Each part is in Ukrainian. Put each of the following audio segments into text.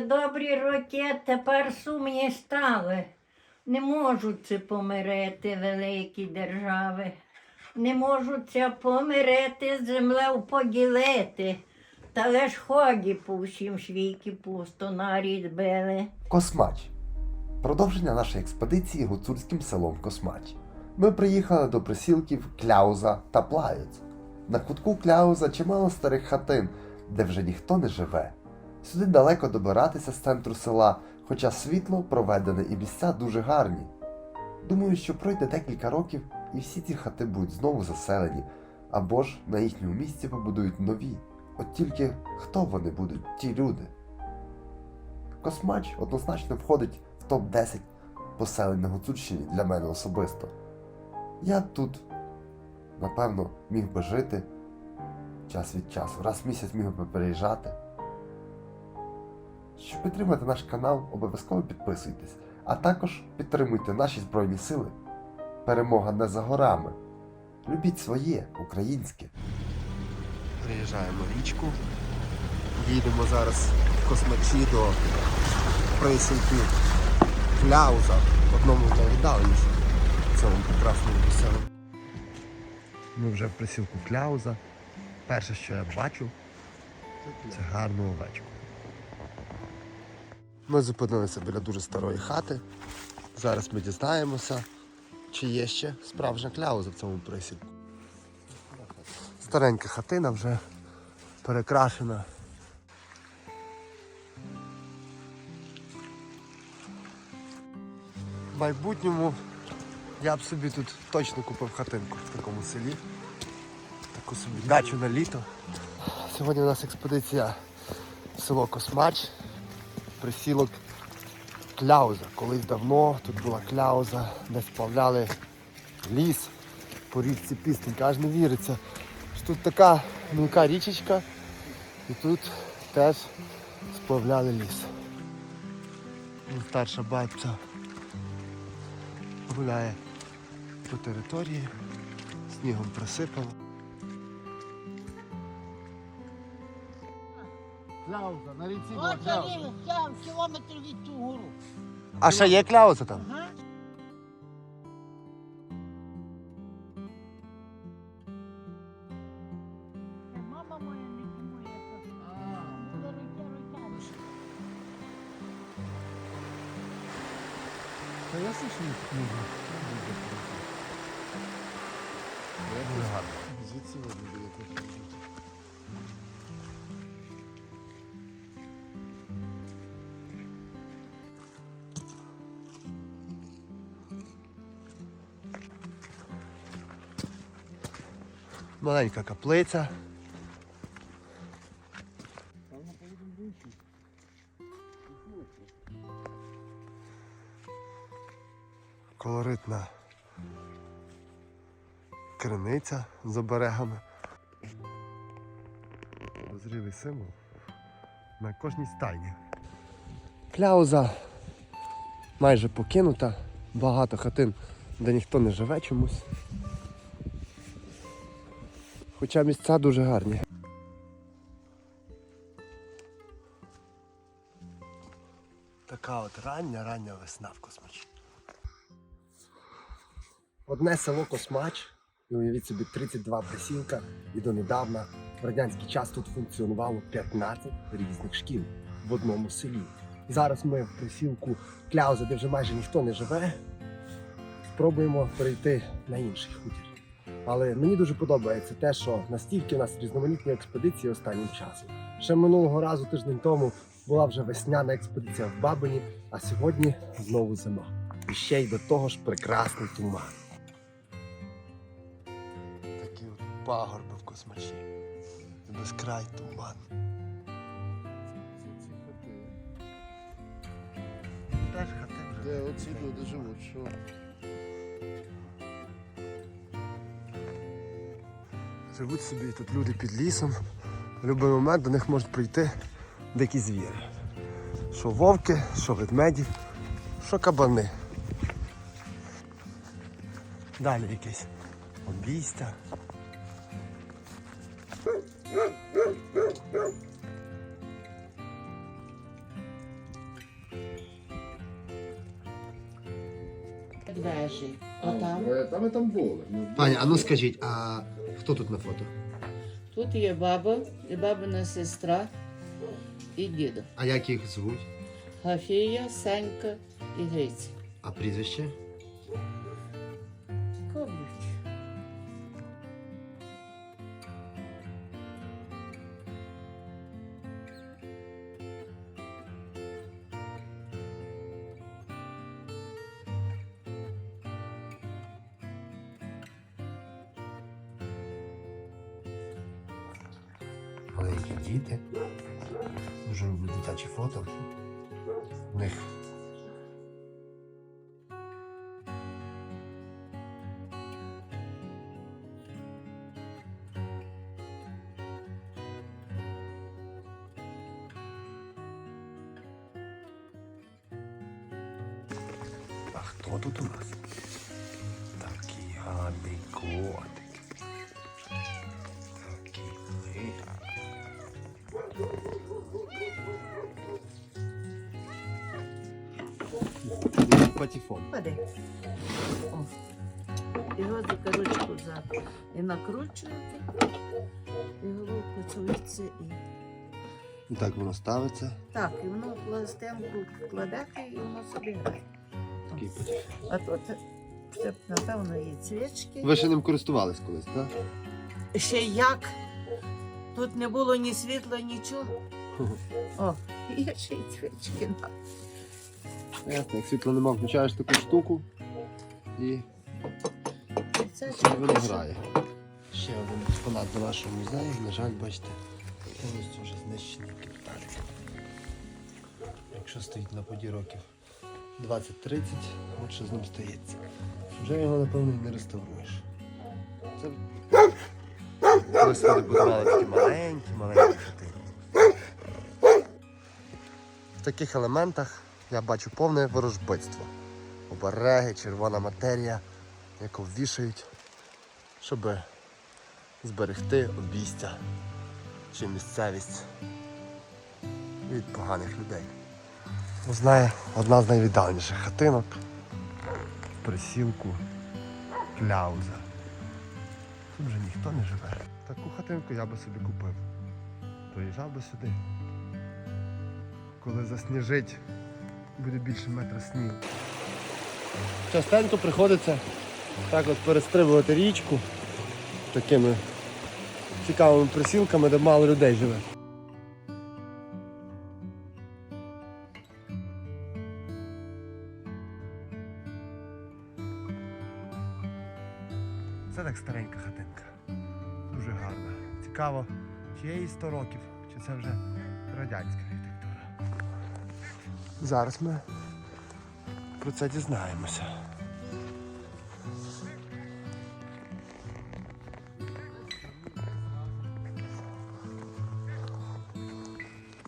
добрі роки, тепер сумні стали. Не можуть помирити великі держави. Не можуть помирити, землю поділити. Та лиш ході по всім світі пусто нарід били. Космач. Продовження нашої експедиції гуцульським селом Космач. Ми приїхали до присілків Кляуза та Плавець. На кутку Кляуза чимало старих хатин, де вже ніхто не живе. Сюди далеко добиратися з центру села, хоча світло проведене і місця дуже гарні. Думаю, що пройде декілька років і всі ці хати будуть знову заселені, або ж на їхньому місці побудують нові. От тільки хто вони будуть, ті люди? Космач однозначно входить в топ-10 поселень Гуцульщині для мене особисто. Я тут, напевно, міг би жити час від часу, раз в місяць міг би переїжджати. Щоб підтримати наш канал, обов'язково підписуйтесь, а також підтримуйте наші Збройні Сили. Перемога не за горами. Любіть своє, українське. Приїжджаємо в річку. Їдемо зараз в космачі до присілки Кляуза, одному з найвіддаленіших в цьому прекрасному селі. Ми вже в присілку Кляуза. Перше, що я бачу, це гарну овечку. Ми зупинилися біля дуже старої хати. Зараз ми дізнаємося, чи є ще справжня кляуза в цьому присілку. Старенька хатина вже перекрашена. В майбутньому я б собі тут точно купив хатинку в такому селі. Таку собі дачу на літо. Сьогодні у нас експедиція в село Космач, присілок Кляуза. Колись давно тут була кляуза, де сплавляли ліс по річці Пістенька. Аж не віриться. що Тут така мілка річечка і тут теж сплавляли ліс. Ну, Старша бабця гуляє по території, снігом присипала. Кляуза, на ріці От я я кілометр від ту гору. А ще є кляуза там? Ага. Маленька каплиця. Колоритна криниця з оберегами. Зрілий символ на кожній стайні. Кляуза майже покинута, багато хатин, де ніхто не живе чомусь. Хоча місця дуже гарні. Така от рання, рання весна в Космачі. Одне село Космач, і уявіть собі 32 присілка, і донедавна в радянський час тут функціонувало 15 різних шкіл в одному селі. Зараз ми в присілку Кляуза, де вже майже ніхто не живе, спробуємо перейти на інший хутір. Але мені дуже подобається те, що настільки у нас різноманітні експедиції останнім часом. Ще минулого разу тиждень тому була вже весняна експедиція в Бабині, а сьогодні знову зима. І ще й до того ж прекрасний туман. Такі от пагорби в космачі. Безкрай туман. Теж хати вже. Де оці люди живуть, що Живуть собі тут люди під лісом. В будь-який момент до них можуть прийти дикі звіри. Що вовки, що ведмеді, що кабани. Далі якийсь обійстя. Вежі. Ну, Отам. Та ми там були. Ну, Пані, а ну скажіть, а хто тут на фото? Тут є баба, і бабина сестра, і дідо. А як їх звуть? Гафія, Сенька і Гриця. А прізвище? Маленькі діти. Дуже люблю дитячі фото. У них А хто тут у нас? Такий гарний котик. Патефон. Паде. О. Його за ручку за і накручуєте, і головку цується і. Так воно ставиться. Так, і воно пластинку кладете, і воно собі грає. А тут напевно, є цвічки. Ви ще ним користувались колись, так? Ще як? Тут не було ні світла, нічого. О, є ще й цвічки. Ясно, як світла нема, включаєш таку штуку і Це це воно грає. Ще один експонат до нашого музею, на жаль, бачите, повністю вже знищені капіталіки. Якщо стоїть на поді років 20-30, от що з ним стається. Вже його, напевно, не реставруєш. Це колись люди будували такі маленькі, маленькі. Таких елементах я бачу повне ворожбитство. Обереги, червона матерія, яку вішають, щоб зберегти обійстя чи місцевість від поганих людей. Знає одна з найвіддаленіших хатинок присілку Кляуза. Тут вже ніхто не живе. Таку хатинку я би собі купив. Приїжджав би сюди. Коли засніжить, буде більше метра снігу. Частенько приходиться так от перестрибувати річку такими цікавими присілками, де мало людей живе. Це так старенька хатинка. Дуже гарна. Цікаво, чи є їй 100 років, чи це вже радянська. Зараз ми про це дізнаємося.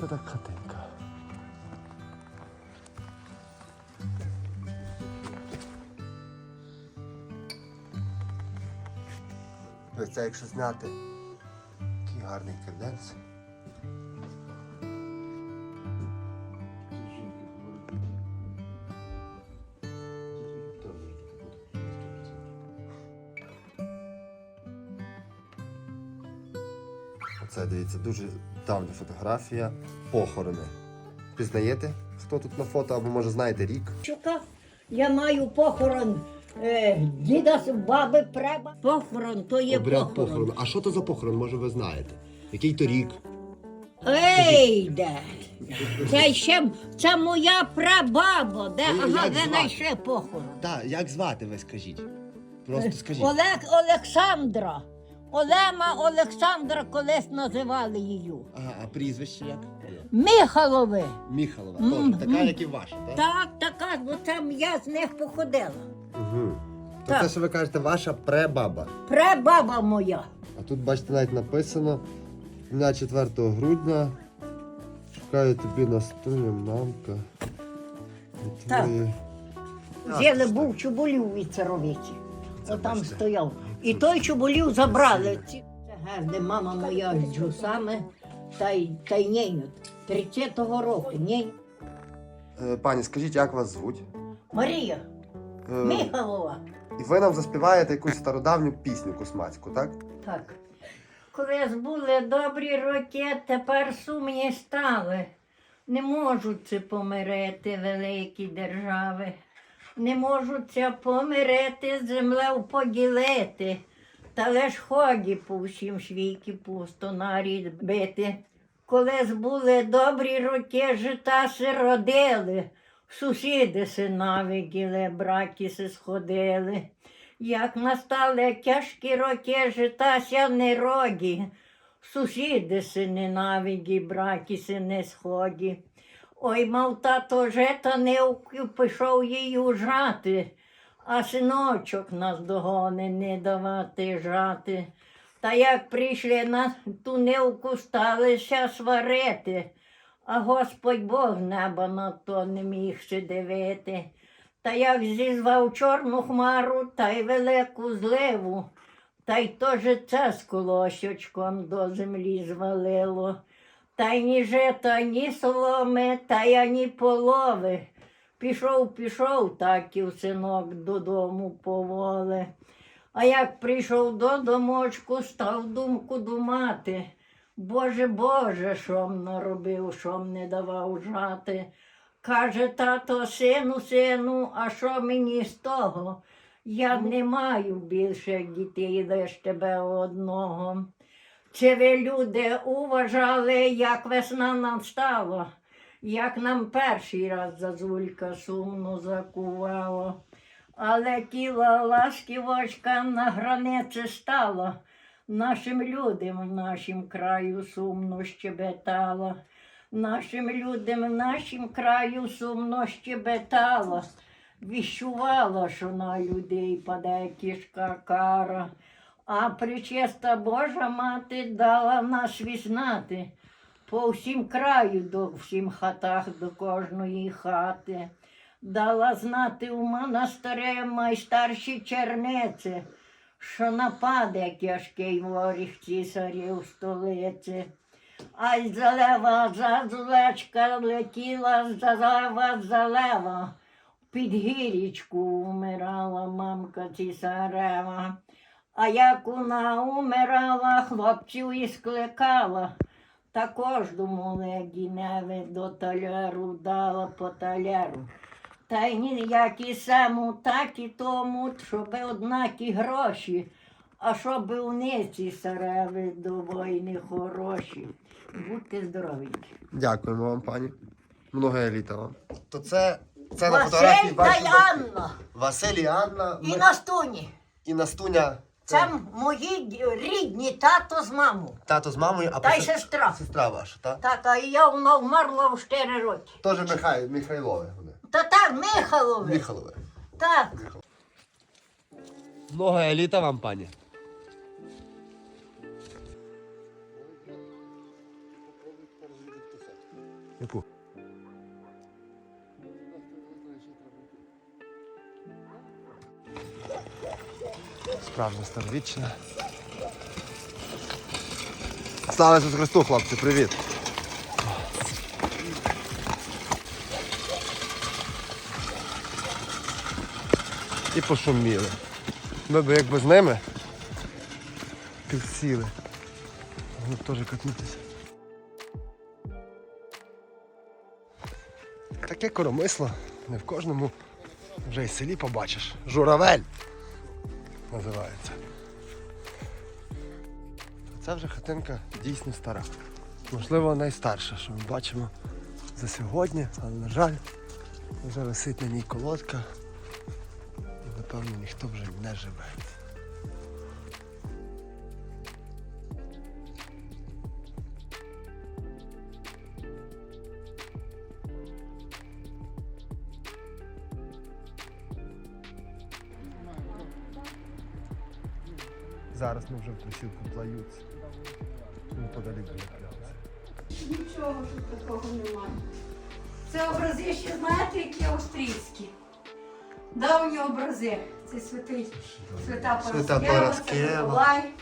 Це так хатинка. Це якщо зняти такий гарний каденс. Дивіться, дуже давня фотографія. Похорони. Пізнаєте, хто тут на фото, або може знаєте рік? Чука, я маю похорон е, діда, з баби, преба. Похорон, то є Обряд похорон. похорону. А що то за похорон, може ви знаєте? Який то рік? Ей, де? Це ще це моя прабаба, де Ну, ага, як де звати? найше похорон. Так, як звати ви скажіть? Просто скажіть. Олег Олександра. Олема Олександра колись називали її. Ага, а прізвище як? Михалови. Міхалова, така, як і ваша, так? Так, така, бо там я з них походила. Угу. То Так. це, що ви кажете, ваша пребаба. Прабаба моя. А тут, бачите, навіть написано дня 4 грудня. Шукаю тобі на столі, мамка. І Так. Жили був чуболів від царовиці. Це Отам бачите. стояв. І той чуболів забрали. Ці- гезде, мама моя з джусами, та й та й нєню. 30-го року. Нєнь. Е, Пані, скажіть, як вас звуть? Марія, Е, Михайлова. І ви нам заспіваєте якусь стародавню пісню космацьку, так? Так. Колись були добрі роки, тепер сумні стали. Не можуть це помирити великі держави. Не можуть помирити, землю поділити. Та лиш ході по всім світі пусто нарід бити. Колись були добрі роки, жита се родили, сусіди се навиділи, браті се сходили. Як настали тяжкі роки, житася не роді, сусіди си ненавиді, браті си не сході. Ой, мав тато жета не пішов їй ужати, а синочок нас догони не давати жати. Та як прийшли на ту нивку, сталися сварити, а Господь Бог неба на то не міг си дивити. Та як зізвав чорну хмару та й велику зливу, та й то життя з колосячком до землі звалило, та й ні жита, ні соломи, та й ані полови. Пішов, пішов татів синок додому поволе. А як прийшов до домочку, став думку думати. Боже, Боже, що м наробив, що м не давав жати. Каже тато, сину, сину, а що мені з того? Я не маю більше дітей, лиш тебе одного. Чи ви люди уважали, як весна настала, як нам перший раз зазулька сумно закувала, але тіла ласківочка на границі стала, нашим людям в нашім краю сумно щебетала. Нашим людям в нашім краю сумно щебетала, віщувала, що на людей паде кішка кара, а причеста Божа мати дала нас візнати по всім краю, до всім хатах, до кожної хати. Дала знати у монастире майстарші черниці, що нападе тяжкий воріг цісарів столиці. Ай залева, зазулечка летіла, залева, залева. Під гірічку умирала мамка цісарева. А як вона умирала, хлопців і скликала, та кожному легіневи до таляру дала по таляру. Та й ніяк і саму, так і тому, щоб однакі гроші, а щоб у ниці сареви до війни хороші. Будьте здоровенькі. Дякуємо вам, пані. Много літа вам. То це, це Василь та й Анна Василь і Анна і Настуні. і Настуня. Це мої рідні тато з мамою. тато з мамою, а Та й сестра. сестра ваша, так? Так, а я вона вмерла в 4 роки. Теж Михай, Михайлове вони. Та так, Михайлове. Михайлове. Так. Много еліта вам, пані. Яку? Справжня старовічна. Слава Ісусу Христу, хлопці, привіт! І пошуміли. Ми б якби з ними підсіли. Вони б теж катнутися. Таке коромисло не в кожному вже й селі побачиш. Журавель називається. Це вже хатинка дійсно стара. Можливо, найстарша, що ми бачимо за сьогодні, але на жаль, вже висить на ній колодка. І, напевно, ніхто вже не живе. Зараз ми вже в присілку плаються. Неподалік біля пляцу. Нічого тут такого немає. Це образи ще знаєте, які австрійські. Давні образи. Це святий свята Свята Параскева, Параскева. це Миколай.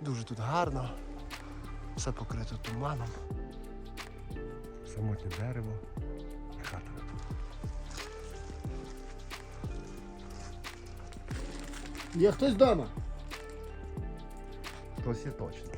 Дуже тут гарно. Все покрито туманом. Самотнє дерево і хата. Є хтось вдома? Хтось є точно.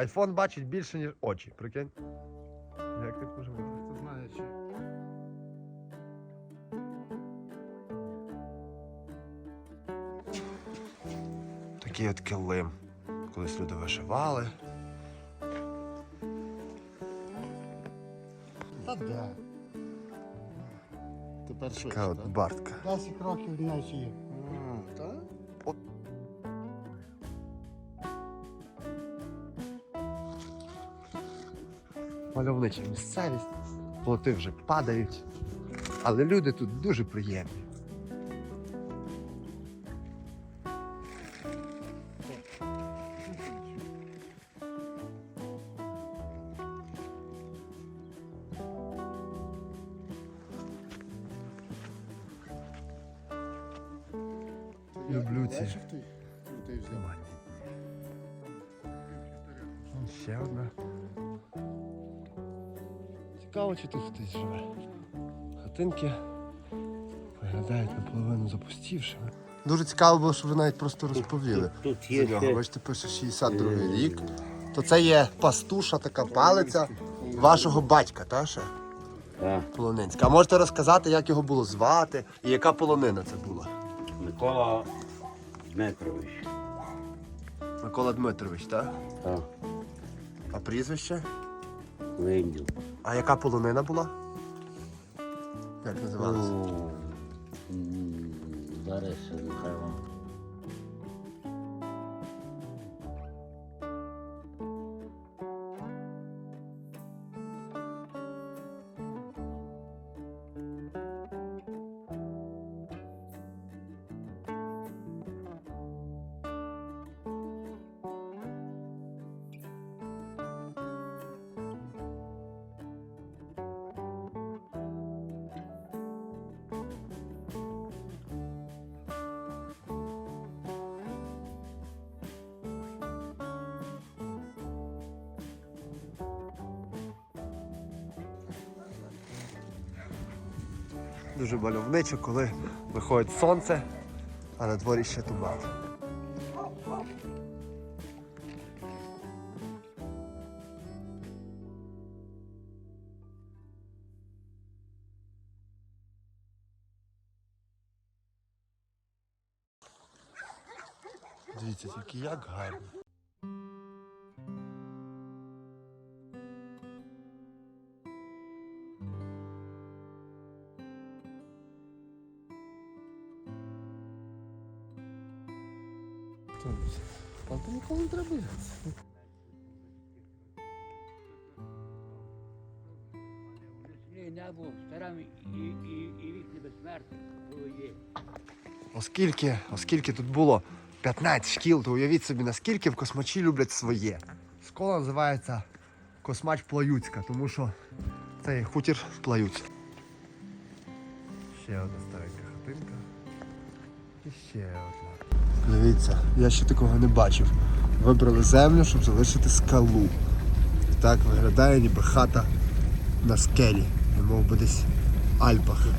Айфон бачить більше, ніж очі, прикинь. Як так може бути? Хто знає, чи Такий от килим. Колись люди вишивали. Та де? Тепер що? Така от бартка. 10 років наче є. Мальовнича місцевість. Плоти вже падають. Але люди тут дуже приємні. Хатинки виглядають наполовину запустівшими. Дуже цікаво було, що ви навіть просто розповіли. Тут За є нього. ще Бачите, пише 62 рік. То це є пастуша, така палиця вашого батька, та ще? та, Полонинська. А можете розказати, як його було звати і яка полонина це була? Микола Дмитрович. Микола Дмитрович, так? Та, А прізвище? Линдів. А яка полонина була? Як називалася? Ну, м, Зараз нехай вам. Дуже мальовничо, коли виходить сонце, а на дворі ще туман. Дивіться, тільки як гарно. Небо старам і, і, і вік небезсмертний. Є. Оскільки, оскільки тут було 15 шкіл, то уявіть собі, наскільки в космачі люблять своє. Школа називається Космач Плаюцька, тому що це є хутір Плаюць. Ще одна старенька хатинка. І ще одна. Дивіться, я ще такого не бачив. Вибрали землю, щоб залишити скалу. І так виглядає ніби хата на скелі, немов би десь в Альпах.